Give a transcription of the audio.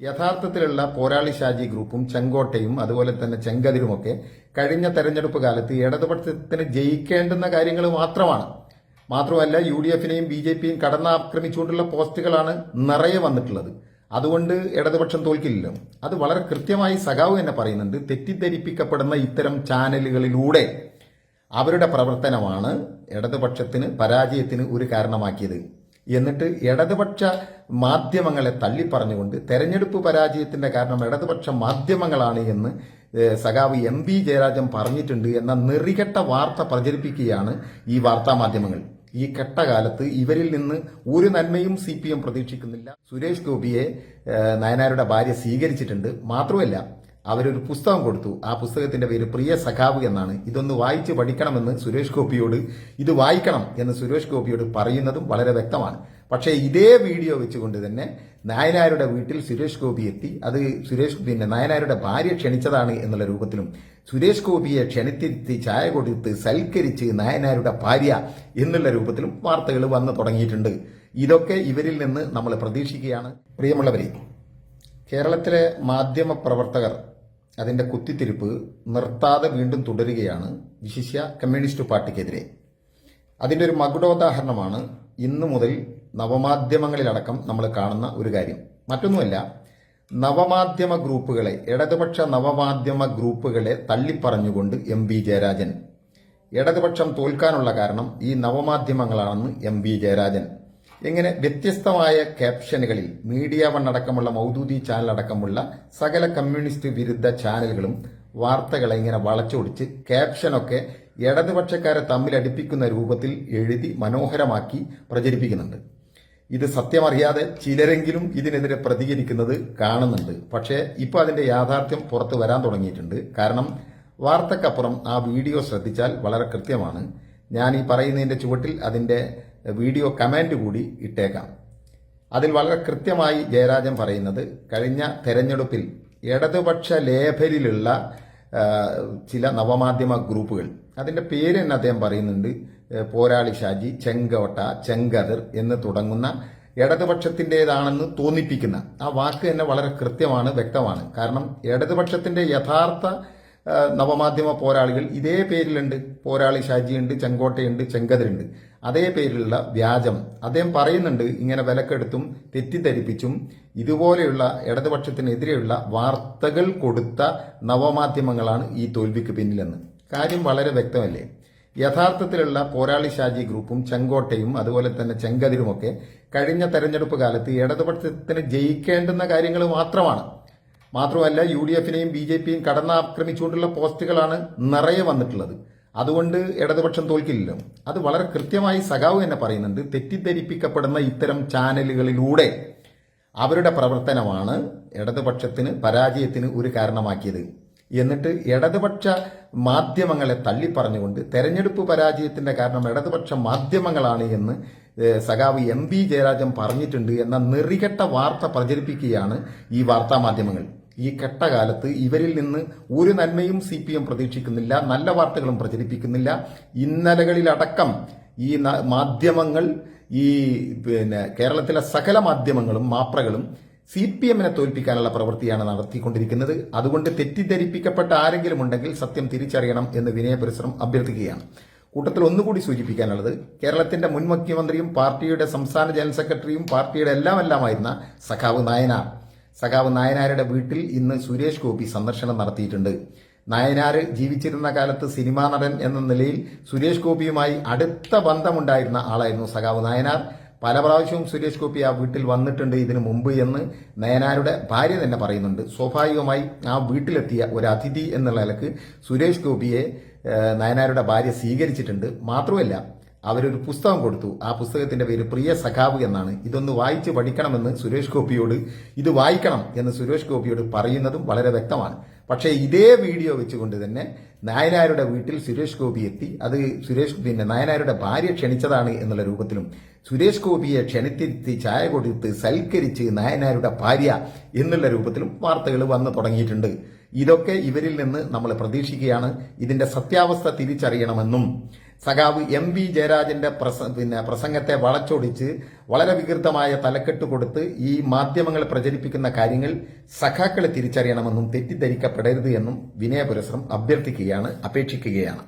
യഥാർത്ഥത്തിലുള്ള പോരാളി ഷാജി ഗ്രൂപ്പും ചെങ്കോട്ടയും അതുപോലെ തന്നെ ചെങ്കതിരുമൊക്കെ കഴിഞ്ഞ തെരഞ്ഞെടുപ്പ് കാലത്ത് ഇടതുപക്ഷത്തിന് ജയിക്കേണ്ടുന്ന കാര്യങ്ങൾ മാത്രമാണ്. മാത്രമല്ല യു ഡി എഫിനെയും ബി ജെ പിയും കടന്നാക്രമിച്ചുകൊണ്ടുള്ള പോസ്റ്റുകളാണ് നിറയെ വന്നിട്ടുള്ളത്. അതുകൊണ്ട് ഇടതുപക്ഷം തോൽക്കില്ലല്ലോ. അത് വളരെ കൃത്യമായി സഖാവ് തന്നെ പറയുന്നുണ്ട്. തെറ്റിദ്ധരിപ്പിക്കപ്പെടുന്ന ഇത്തരം ചാനലുകളിലൂടെ അവരുടെ പ്രവർത്തനമാണ് ഇടതുപക്ഷത്തിന് പരാജയത്തിന് ഒരു കാരണമാക്കിയത്. എന്നിട്ട് ഇടതുപക്ഷ മാധ്യമങ്ങളെ തള്ളിപ്പറഞ്ഞുകൊണ്ട് തെരഞ്ഞെടുപ്പ് പരാജയത്തിന്റെ കാരണം ഇടതുപക്ഷ മാധ്യമങ്ങളാണ് എന്ന് സഖാവ് എം പി ജയരാജൻ പറഞ്ഞിട്ടുണ്ട് എന്ന നെറികെട്ട വാർത്ത പ്രചരിപ്പിക്കുകയാണ് ഈ വാർത്താ മാധ്യമങ്ങൾ. ഈ കെട്ടകാലത്ത് ഇവരിൽ നിന്ന് ഒരു നന്മയും സി പി എം പ്രതീക്ഷിക്കുന്നില്ല. സുരേഷ് ഗോപിയെ നയനാരുടെ ഭാര്യ സ്വീകരിച്ചിട്ടുണ്ട്. മാത്രമല്ല അവരൊരു പുസ്തകം കൊടുത്തു. ആ പുസ്തകത്തിന്റെ പേര് പ്രിയ സഖാവ് എന്നാണ്. ഇതൊന്ന് വായിച്ച് പഠിക്കണമെന്ന് സുരേഷ് ഗോപിയോട് ഇത് വായിക്കണം എന്ന് സുരേഷ് ഗോപിയോട് പറയുന്നതും വളരെ വ്യക്തമാണ്. പക്ഷേ ഇതേ വീഡിയോ വെച്ചുകൊണ്ട് തന്നെ നായനാരുടെ വീട്ടിൽ സുരേഷ് ഗോപി എത്തി. അത് സുരേഷ് ഗോപിന്റെ നായനാരുടെ ഭാര്യ ക്ഷണിച്ചതാണ് എന്നുള്ള രൂപത്തിലും സുരേഷ് ഗോപിയെ ക്ഷണിത്തിരുത്തി ചായ കൊടുത്ത് സൽക്കരിച്ച് നായനാരുടെ ഭാര്യ എന്നുള്ള രൂപത്തിലും വാർത്തകൾ വന്നു തുടങ്ങിയിട്ടുണ്ട്. ഇതൊക്കെ ഇവരിൽ നിന്ന് നമ്മൾ പ്രതീക്ഷിക്കുകയാണ്. പ്രിയമുള്ളവരെ കേരളത്തിലെ മാധ്യമ പ്രവർത്തകർ അതിന്റെ കുത്തിത്തിരിപ്പ് നിർത്താതെ വീണ്ടും തുടരുകയാണ് വിശിഷ്യ കമ്മ്യൂണിസ്റ്റ് പാർട്ടിക്കെതിരെ. അതിന്റെ ഒരു മകുടോദാഹരണമാണ് ഇന്നു മുതൽ നവമാധ്യമങ്ങളിലടക്കം നമ്മൾ കാണുന്ന ഒരു കാര്യം. മറ്റൊന്നുമല്ല നവമാധ്യമ ഗ്രൂപ്പുകളെ ഇടതുപക്ഷ നവമാധ്യമ ഗ്രൂപ്പുകളെ തള്ളിപ്പറഞ്ഞുകൊണ്ട് എം വി ജയരാജൻ. ഇടതുപക്ഷം തോൽക്കാനുള്ള കാരണം ഈ നവമാധ്യമങ്ങളാണെന്ന് എം വി ജയരാജൻ. ഇങ്ങനെ വ്യത്യസ്തമായ ക്യാപ്ഷനുകളിൽ മീഡിയ വൺ അടക്കമുള്ള മൗദൂദി ചാനൽ അടക്കമുള്ള സകല കമ്മ്യൂണിസ്റ്റ് വിരുദ്ധ ചാനലുകളും വാർത്തകളെ ഇങ്ങനെ വളച്ചൊടിച്ച് ക്യാപ്ഷനൊക്കെ ഇടതുപക്ഷക്കാരെ തമ്മിലടിപ്പിക്കുന്ന രൂപത്തിൽ എഴുതി മനോഹരമാക്കി പ്രചരിപ്പിക്കുന്നുണ്ട്. ഇത് സത്യമറിയാതെ ചിലരെങ്കിലും ഇതിനെതിരെ പ്രതികരിക്കുന്നത് കാണുന്നുണ്ട്. പക്ഷേ ഇപ്പോൾ അതിന്റെ യാഥാർത്ഥ്യം പുറത്തു വരാൻ തുടങ്ങിയിട്ടുണ്ട്. കാരണം വാർത്തക്കപ്പുറം ആ വീഡിയോ ശ്രദ്ധിച്ചാൽ വളരെ കൃത്യമാണ്. ഞാൻ ഈ പറയുന്നതിന്റെ ചുവട്ടിൽ അതിന്റെ വീഡിയോ കമന്റ് കൂടി ഇട്ടേക്കാം. അതിൽ വളരെ കൃത്യമായി ജയരാജൻ പറയുന്നത് കഴിഞ്ഞ തെരഞ്ഞെടുപ്പിൽ ഇടതുപക്ഷ ലേബലിലുള്ള ചില നവമാധ്യമ ഗ്രൂപ്പുകൾ അതിന്റെ പേര് തന്നെ അദ്ദേഹം പറയുന്നുണ്ട് പോരാളി ഷാജി ചെങ്കോട്ട ചെങ്കതിർ എന്ന് തുടങ്ങുന്ന ഇടതുപക്ഷത്തിന്റെതാണെന്ന് തോന്നിപ്പിക്കുന്ന ആ വാക്ക് തന്നെ വളരെ കൃത്യമാണ് വ്യക്തമാണ്. കാരണം ഇടതുപക്ഷത്തിന്റെ യഥാർത്ഥ നവമാധ്യമ പോരാളികൾ ഇതേ പേരിലുണ്ട്. പോരാളി ഷാജിയുണ്ട് ചെങ്കോട്ടയുണ്ട് ചെങ്കതിരുണ്ട്. അതേ പേരിലുള്ള വ്യാജം. അദ്ദേഹം പറയുന്നുണ്ട് ഇങ്ങനെ വിലക്കെടുത്തും തെറ്റിദ്ധരിപ്പിച്ചും ഇതുപോലെയുള്ള ഇടതുപക്ഷത്തിനെതിരെയുള്ള വാർത്തകൾ കൊടുത്ത നവമാധ്യമങ്ങളാണ് ഈ തോൽവിക്ക് പിന്നിലെന്ന്. കാര്യം വളരെ വ്യക്തമല്ലേ? യഥാർത്ഥത്തിലുള്ള പോരാളി ഷാജി ഗ്രൂപ്പും ചെങ്കോട്ടയും അതുപോലെ തന്നെ ചെങ്കതിരുമൊക്കെ കഴിഞ്ഞ തെരഞ്ഞെടുപ്പ് കാലത്ത് ഇടതുപക്ഷത്തിന് ജയിക്കേണ്ടുന്ന കാര്യങ്ങൾ മാത്രമാണ്. മാത്രമല്ല യു ഡി എഫിനെയും ബി ജെ പിയും കടന്നാക്രമിച്ചുകൊണ്ടുള്ള പോസ്റ്റുകളാണ് നിറയെ വന്നിട്ടുള്ളത്. അതുകൊണ്ട് ഇടതുപക്ഷം തോൽക്കില്ലല്ലോ. അത് വളരെ കൃത്യമായി സഖാവ് തന്നെ പറയുന്നുണ്ട്. തെറ്റിദ്ധരിപ്പിക്കപ്പെടുന്ന ഇത്തരം ചാനലുകളിലൂടെ അവരുടെ പ്രവർത്തനമാണ് ഇടതുപക്ഷത്തിന് പരാജയത്തിന് ഒരു കാരണമാക്കിയത്. എന്നിട്ട് ഇടതുപക്ഷ മാധ്യമങ്ങളെ തള്ളിപ്പറഞ്ഞുകൊണ്ട് തെരഞ്ഞെടുപ്പ് പരാജയത്തിന്റെ കാരണം ഇടതുപക്ഷ മാധ്യമങ്ങളാണ് എന്ന് സഖാവ് എം പി ജയരാജൻ പറഞ്ഞിട്ടുണ്ട് എന്ന നെറികെട്ട വാർത്ത പ്രചരിപ്പിക്കുകയാണ് ഈ വാർത്താ മാധ്യമങ്ങൾ. ഈ ഘട്ടകാലത്ത് ഇവരിൽ നിന്ന് ഒരു നന്മയും സി പി എം പ്രതീക്ഷിക്കുന്നില്ല നല്ല വാർത്തകളും പ്രചരിപ്പിക്കുന്നില്ല. ഇന്നലകളിലടക്കം ഈ മാധ്യമങ്ങൾ ഈ പിന്നെ കേരളത്തിലെ സകല മാധ്യമങ്ങളും മാപ്രകളും സി പി എമ്മിനെ തോൽപ്പിക്കാനുള്ള പ്രവൃത്തിയാണ് നടത്തിക്കൊണ്ടിരിക്കുന്നത്. അതുകൊണ്ട് തെറ്റിദ്ധരിപ്പിക്കപ്പെട്ട ആരെങ്കിലും ഉണ്ടെങ്കിൽ സത്യം തിരിച്ചറിയണം എന്ന് വിനയപരിശ്രം അഭ്യർത്ഥിക്കുകയാണ്. കൂട്ടത്തിൽ ഒന്നുകൂടി സൂചിപ്പിക്കാനുള്ളത് കേരളത്തിന്റെ മുൻ മുഖ്യമന്ത്രിയും പാർട്ടിയുടെ സംസ്ഥാന ജനറൽ സെക്രട്ടറിയും പാർട്ടിയുടെ എല്ലാം എല്ലാമായിരുന്ന സഖാവ് നായനാർ. സഖാവ് നായനാരുടെ വീട്ടിൽ ഇന്ന് സുരേഷ് ഗോപി സന്ദർശനം നടത്തിയിട്ടുണ്ട്. നായനാർ ജീവിച്ചിരുന്ന കാലത്ത് സിനിമാ നടൻ എന്ന നിലയിൽ സുരേഷ് ഗോപിയുമായി അടുത്ത ബന്ധമുണ്ടായിരുന്ന ആളായിരുന്നു സഖാവ് നായനാർ. പല പ്രാവശ്യവും സുരേഷ് ഗോപി ആ വീട്ടിൽ വന്നിട്ടുണ്ട് ഇതിനു മുമ്പ് എന്ന് നയനാരുടെ ഭാര്യ തന്നെ പറയുന്നുണ്ട്. സ്വാഭാവികമായി ആ വീട്ടിലെത്തിയ ഒരു അതിഥി എന്നുള്ള നിലയ്ക്ക് സുരേഷ് ഗോപിയെ നയനാരുടെ ഭാര്യ സ്വീകരിച്ചിട്ടുണ്ട്. മാത്രമല്ല അവരൊരു പുസ്തകം കൊടുത്തു. ആ പുസ്തകത്തിന്റെ പേര് പ്രിയ സഖാവ് എന്നാണ്. ഇതൊന്ന് വായിച്ച് പഠിക്കണമെന്ന് സുരേഷ് ഗോപിയോട് ഇത് വായിക്കണം എന്ന് സുരേഷ് ഗോപിയോട് പറയുന്നതും വളരെ വ്യക്തമാണ്. പക്ഷേ ഇതേ വീഡിയോ വെച്ചുകൊണ്ട് തന്നെ നായനാരുടെ വീട്ടിൽ സുരേഷ് ഗോപി എത്തി. അത് സുരേഷ് പിന്നെ നായനാരുടെ ഭാര്യ ക്ഷണിച്ചതാണ് എന്നുള്ള രൂപത്തിലും സുരേഷ് ഗോപിയെ ക്ഷണിത്തിരുത്തി ചായ കൊടുത്ത് സൽക്കരിച്ച് നായനാരുടെ ഭാര്യ എന്നുള്ള രൂപത്തിലും വാർത്തകൾ വന്നു തുടങ്ങിയിട്ടുണ്ട്. ഇതൊക്കെ ഇവരിൽ നിന്ന് നമ്മൾ പ്രതീക്ഷിക്കുകയാണ്. ഇതിന്റെ സത്യാവസ്ഥ തിരിച്ചറിയണമെന്നും സഖാവ് എം വി ജയരാജന്റെ പ്രസ പിന്നെ പ്രസംഗത്തെ വളച്ചൊടിച്ച് വളരെ വികൃതമായ തലക്കെട്ട് കൊടുത്ത് ഈ മാധ്യമങ്ങൾ പ്രചരിപ്പിക്കുന്ന കാര്യങ്ങൾ സഖാക്കളെ തിരിച്ചറിയണമെന്നും തെറ്റിദ്ധരിക്കപ്പെടരുത് എന്നും വിനയപുരസ്രം അഭ്യർത്ഥിക്കുകയാണ് അപേക്ഷിക്കുകയാണ്.